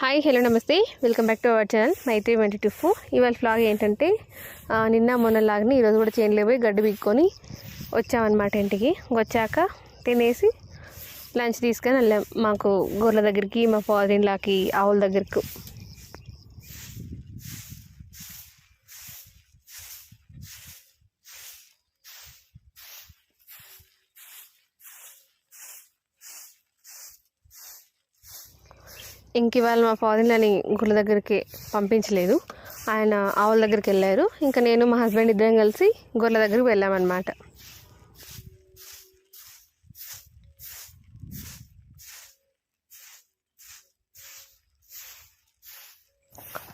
Hi hello నమస్తే. Welcome back to our channel Maitri twenty two four ఇవాళ vlog ఏంటంటే నిన్న మొన్న లాగానే ఈరోజు కూడా చేనులో గడ్డి బిక్కొని వచ్చామన్నమాట ఇంటికి. వచ్చాక తినేసి లంచ్ తీసుకొని వెళ్ళాం. మాకు గొర్రెల దగ్గరికి మా ఫాదర్ ఇన్లాకి ఆవుల దగ్గరకు. ఇంక ఇవాళ మా ఫాదర్ని గుళ్ళ దగ్గరికి పంపించలేదు. ఆయన ఆవుల దగ్గరికి వెళ్ళారు. ఇంకా నేను మా హస్బెండ్ ఇద్దరం కలిసి గొర్రెల దగ్గరికి వెళ్ళామన్నమాట.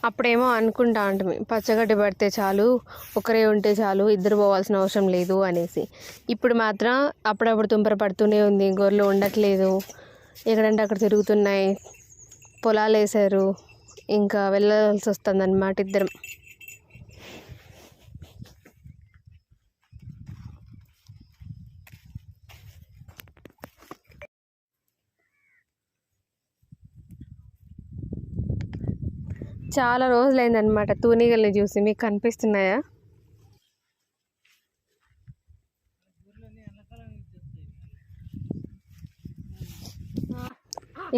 అప్పుడేమో అనుకుంటా అంటే పచ్చగడ్డి పడితే చాలు ఒకరే ఉంటే చాలు ఇద్దరు పోవాల్సిన అవసరం లేదు అనేసి. ఇప్పుడు మాత్రం అప్పుడప్పుడు తుంపర పడుతూనే ఉంది గొర్రెలు ఉండట్లేదు. ఎక్కడంటే అక్కడ తిరుగుతున్నాయి. పొలాలు వేసారు ఇంకా వెళ్ళాల్సి వస్తుంది అన్నమాట ఇద్దరం. చాలా రోజులైందనమాట తూనిగల్ని చూసి. మీకు కనిపిస్తున్నాయా?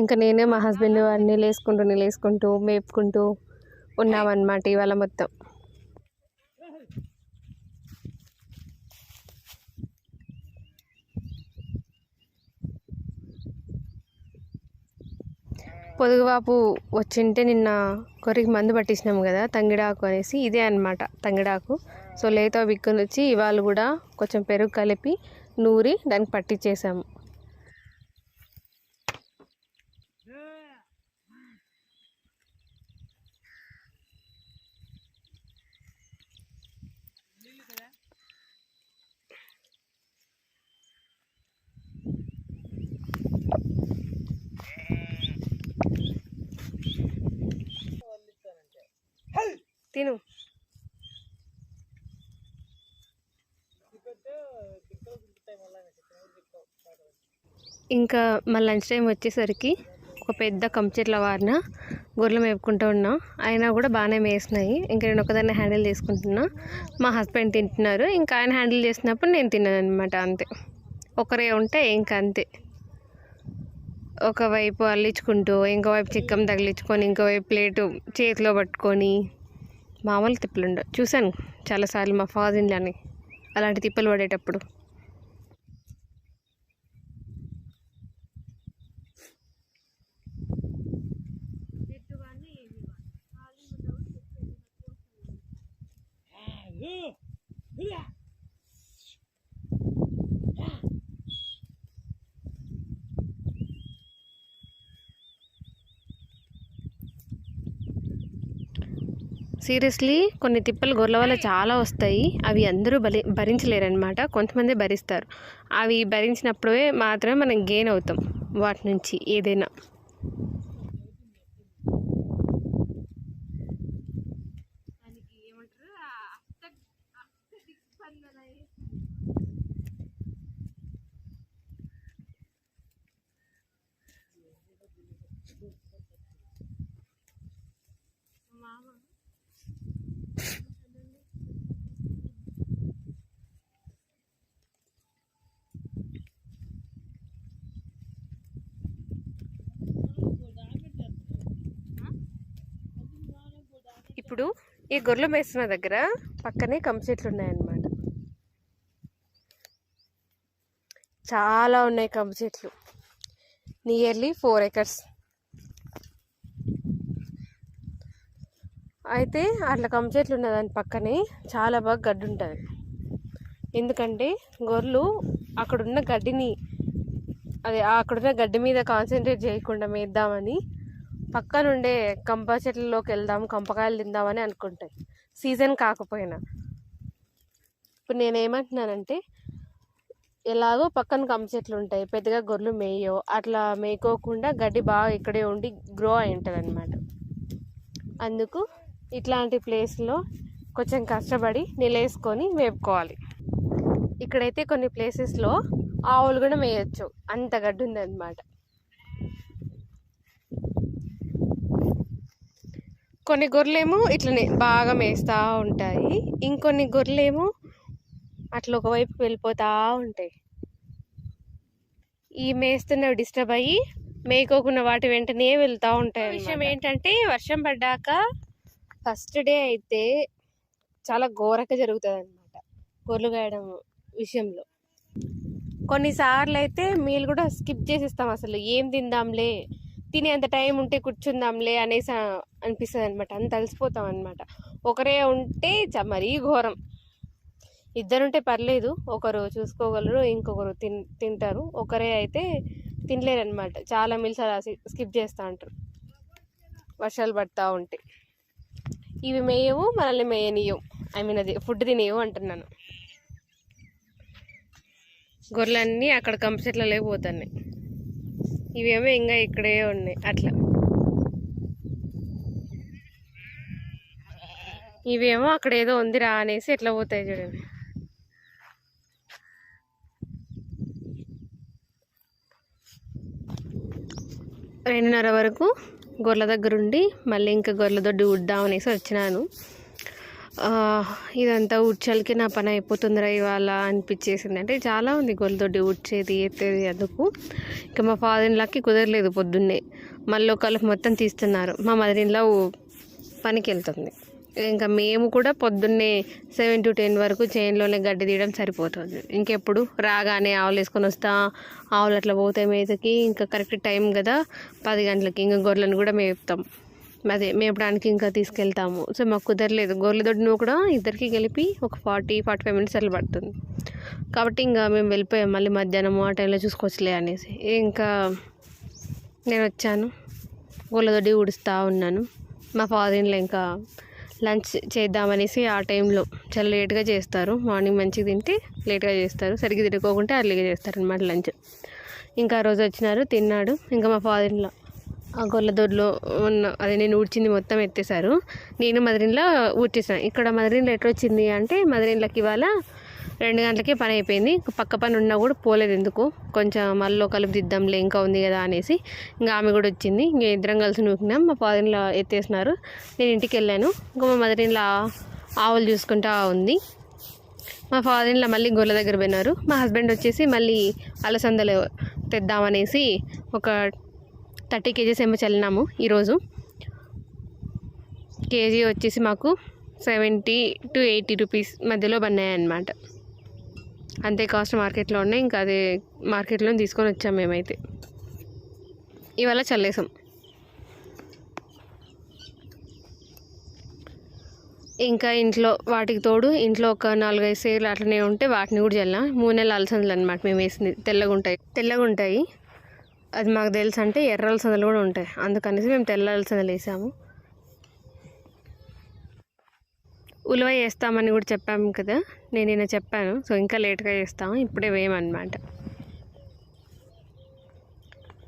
ఇంకా నేనే మా హస్బెండ్ వాడిని లేసుకుంటూ లేసుకుంటూ మేపుకుంటూ ఉన్నామన్నమాట ఇవాళ మొత్తం. పొదుగువాపు వచ్చింటే నిన్న కొరికి మందు పట్టించినాము కదా తంగిడాకు అనేసి ఇదే అన్నమాట తంగిడాకు. సో లేత బిక్కుని వచ్చి ఇవాళ కూడా కొంచెం పెరుగు కలిపి నూరి దానికి పట్టించేసాము. తిను. ఇంకా మా లంచ్ టైం వచ్చేసరికి ఒక పెద్ద కంచెట్ల వారిన గొర్రెలు మేపుకుంటూ ఉన్నా. అయినా కూడా బాగానే మేసినాయి. ఇంకా నేను ఒకదాన్ని హ్యాండిల్ చేసుకుంటున్నా. మా హస్బెండ్ తింటున్నారు. ఇంకా ఆయన హ్యాండిల్ చేసినప్పుడు నేను తిన్నాను అనమాట అంతే. ఒకరే ఉంటే ఇంకా అంతే ఒకవైపు అల్లించుకుంటూ ఇంకోవైపు చిక్కం తగిలించుకొని ఇంకోవైపు ప్లేటు చేతిలో పట్టుకొని మామూలు తిప్పలు ఉండవు చూశాను చాలాసార్లు మా ఫాదర్ ఫాదర్లని అలాంటి తిప్పలు పడేటప్పుడు. సీరియస్లీ కొన్ని తిప్పలు గొర్రెల వల్ల చాలా వస్తాయి. అవి అందరూ బలి భరించలేరనమాట కొంతమంది భరిస్తారు. అవి భరించినప్పుడే మాత్రమే మనం గెయిన్ అవుతాం. వాటి నుంచి ఏదైనా. ఇప్పుడు ఈ గొర్రెలు మేసిన దగ్గర పక్కనే కంప చెట్లు ఉన్నాయన్నమాట. చాలా ఉన్నాయి కంప చెట్లు. Nearly four acres. అయితే అట్లా కంప చెట్లు ఉన్న దాని పక్కనే చాలా బాగా గడ్డి ఉంటుంది. ఎందుకంటే గొర్రెలు అక్కడున్న గడ్డిని అదే అక్కడున్న గడ్డి మీద కాన్సన్ట్రేట్ చేయకుండా మేద్దామని పక్కనుండే కంప చెట్లలోకి వెళ్దాం కంపకాయలు తిందామని అనుకుంటాయి సీజన్ కాకపోయినా. ఇప్పుడు నేను ఏమంటున్నానంటే ఎలాగో పక్కన కంప చెట్లు ఉంటాయి పెద్దగా గొర్రెలు మేయో అట్లా మేయకోకుండా గడ్డి బాగా ఇక్కడే ఉండి గ్రో అయి ఉంటుంది అనమాట అందుకు ఇట్లాంటి ప్లేస్లో కొంచెం కష్టపడి నిలేసుకొని మేపుకోవాలి. ఇక్కడైతే కొన్ని ప్లేసెస్లో ఆవులు కూడా మేయచ్చు. అంత గడ్డి ఉంది కొన్ని గొర్రెలేమో ఇట్లనే బాగా మేస్తూ ఉంటాయి. ఇంకొన్ని గొర్రెలేమో అట్లా ఒకవైపు వెళ్ళిపోతూ ఉంటాయి. ఈ మేస్తున్నవి డిస్టర్బ్ అయ్యి మేకోకున్న వాటి వెంటనే వెళ్తూ ఉంటాయి విషయం ఏంటంటే వర్షం పడ్డాక ఫస్ట్ డే అయితే చాలా ఘోరంగా జరుగుతుంది అనమాట గొర్రెలు గాయడం విషయంలో. కొన్నిసార్లు అయితే మీల్ కూడా స్కిప్ చేసేస్తాం అసలు. ఏం తిందాంలే తినేంత టైం ఉంటే కూర్చుందాంలే అనేసి అనిపిస్తుంది అనమాట అంత అలసిపోతాం అనమాట ఒకరే ఉంటే చ- మరీ ఘోరం. ఇద్దరుంటే పర్లేదు ఒకరు చూసుకోగలరు ఇంకొకరు తిన్ తింటారు. ఒకరే అయితే తినలేరు అనమాట చాలా మిల్స్ అలా స్కిప్ చేస్తూ ఉంటారు. వర్షాలు పడతా ఉంటే. ఇవి మేయవు మనల్ని మేయనియవు. ఐ మీన్ అది ఫుడ్ తినేయవు అంటున్నాను. గొర్రెలన్నీ అక్కడ కంపచెట్లలో పోతున్నాయి. ఇవేమో ఇంకా ఇక్కడే ఉన్నాయి. అట్లా. ఇవేమో అక్కడ ఏదో ఉందిరా అనేసి ఎట్లా పోతాయి చూడండి. రెండున్నర వరకు గొర్రెల దగ్గరుండి మళ్ళీ ఇంకా గొర్రెల దొడ్డి ఉడ్డాం అనేసి వచ్చినాను. ఇదంతా ఉడ్చలకి నా పని అయిపోతుందిరా ఇవాళ అనిపించేసింది. అంటే చాలా ఉంది గొర్రెల ఉడ్చేది ఎత్తేది అందుకు. ఇంకా మా ఫాదర్ లక్కి కుదరలేదు పొద్దున్నే. మళ్ళీ ఒకళ్ళకి మొత్తం తీస్తున్నారు. మా మదర్ ఇన్లా పనికి వెళ్తుంది. ఇంకా మేము కూడా పొద్దున్నే సెవెన్ టు టెన్ వరకు చైన్లోనే గడ్డి తీయడం సరిపోతుంది. ఇంకెప్పుడు రాగానే ఆవులు వేసుకొని వస్తా. ఆవులు అట్లా పోతాయి మేతకి ఇంకా కరెక్ట్ టైం కదా. పది గంటలకి. ఇంకా గొర్రెలను కూడా మేపుతాం. అదే మేపడానికి ఇంకా తీసుకెళ్తాము. సో మాకు కుదరలేదు. గొర్రెల కూడా ఇద్దరికి కలిపి ఒక ఫార్టీ ఫార్టీ ఫైవ్ మినిట్స్ అట్లా పడుతుంది. కాబట్టి ఇంకా మేము వెళ్ళిపోయాం. మళ్ళీ మధ్యాహ్నం ఆ టైంలో చూసుకోవచ్చులే అనేసి. ఇంకా నేను వచ్చాను. గొల్లదొడ్డి ఊడుస్తూ ఉన్నాను. మా ఫాదర్లో ఇంకా లంచ్ చేద్దామనేసి ఆ టైంలో చాలా లేట్గా చేస్తారు. మార్నింగ్ మంచిగా తింటే లేట్గా చేస్తారు. సరిగ్గా తినుకోకుంటే అర్లీగా చేస్తారు అనమాట లంచ్. ఇంకా ఆ రోజు వచ్చినారు తిన్నాడు. ఇంకా మా ఫాదర్లో ఆ గొల్లదొడ్లో ఉన్న అదే నేను ఊడ్చింది మొత్తం ఎత్తేసారు నేను మదరిన్లో ఊడ్చేసాను. ఇక్కడ మదరిన్లో ఎట్లా వచ్చింది అంటే మదరిన్లకి ఇవాళ రెండు గంటలకే పని అయిపోయింది. పక్క పని ఉన్నా కూడా పోలేదు ఎందుకు? కొంచెం మళ్ళీ కలుపు దిద్దాంలే ఇంకా ఉంది కదా అనేసి. ఇంకా ఆమె కూడా వచ్చింది. ఇంకా ఇద్దరం కలిసి నూకినాం. మా ఫాదర్లో ఎత్తేసినారు. నేను ఇంటికి వెళ్ళాను. ఇంకా మా మదరిన్లో ఆవులు చూసుకుంటా ఉంది. మా ఫాదర్లో మళ్ళీ గొల్ల దగ్గర పోయినారు. మా హస్బెండ్ వచ్చేసి మళ్ళీ అలసందలు తెద్దామనేసి ఒక థర్టీ కేజీస్ ఏమో చల్లినాము ఈరోజు. కేజీ వచ్చేసి మాకు సెవెంటీ టు ఎయిటీ రూపీస్ మధ్యలో పన్నాయి అన్నమాట అంతే కాస్ట్ మార్కెట్లో ఉన్నాయి ఇంకా అదే మార్కెట్లో తీసుకొని వచ్చాం మేమైతే. ఇవాళ చల్లేసాం. ఇంకా ఇంట్లో వాటికి తోడు ఇంట్లో ఒక నాలుగైదు సేర్లు అట్లనే ఉంటే వాటిని కూడా చల్లాం మూడు నెలలు అలసందలు అనమాట మేము వేసింది. తెల్లగా ఉంటాయి తెల్లగా ఉంటాయి అది మాకు తెలుసు అంటే ఎర్ర అలసందలు కూడా ఉంటాయి. అందుకనేసి మేము తెల్ల అలసందలు వేసాము. ఉలవ వేస్తామని కూడా చెప్పాము కదా? నేను నిన్న చెప్పాను. సో ఇంకా లేట్గా చేస్తాము ఇప్పుడే వేయమన్నమాట.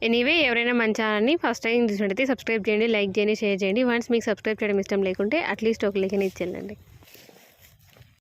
ఎనీవే ఎవరైనా మన ఛానల్ని ఫస్ట్ టైం చూసినట్టయితే సబ్స్క్రైబ్ చేయండి లైక్ చేయండి షేర్ చేయండి. వన్స్ మీకు సబ్స్క్రైబ్ చేయడం ఇష్టం లేకుంటే అట్లీస్ట్ ఒక లేఖని ఇచ్చేయండి.